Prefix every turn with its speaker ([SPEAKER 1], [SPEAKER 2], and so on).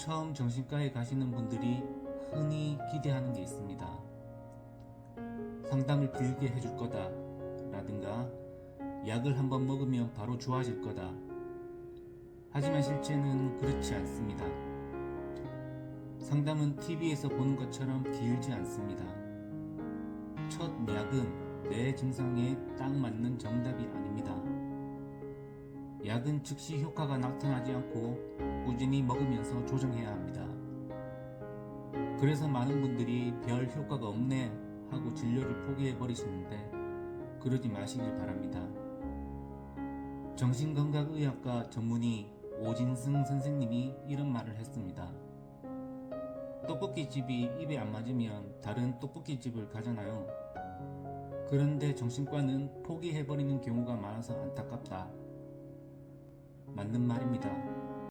[SPEAKER 1] 처음 정신과에 가시는 분들이 흔히 기대하는 게 있습니다. 상담을 길게 해줄 거다. 라든가, 약을 한번 먹으면 바로 좋아질 거다. 하지만 실제는 그렇지 않습니다. 상담은 TV에서 보는 것처럼 길지 않습니다. 첫 약은 내 증상에 딱 맞는 정답이 아닙니다. 약은 즉시 효과가 나타나지 않고 꾸준히 먹으면서 조정해야 합니다. 그래서 많은 분들이 별 효과가 없네 하고 진료를 포기해 버리시는데 그러지 마시길 바랍니다. 정신건강의학과 전문의 오진승 선생님이 이런 말을 했습니다. 떡볶이집이 입에 안 맞으면 다른 떡볶이집을 가잖아요. 그런데 정신과는 포기해버리는 경우가 많아서 안타깝다. 맞는 말입니다.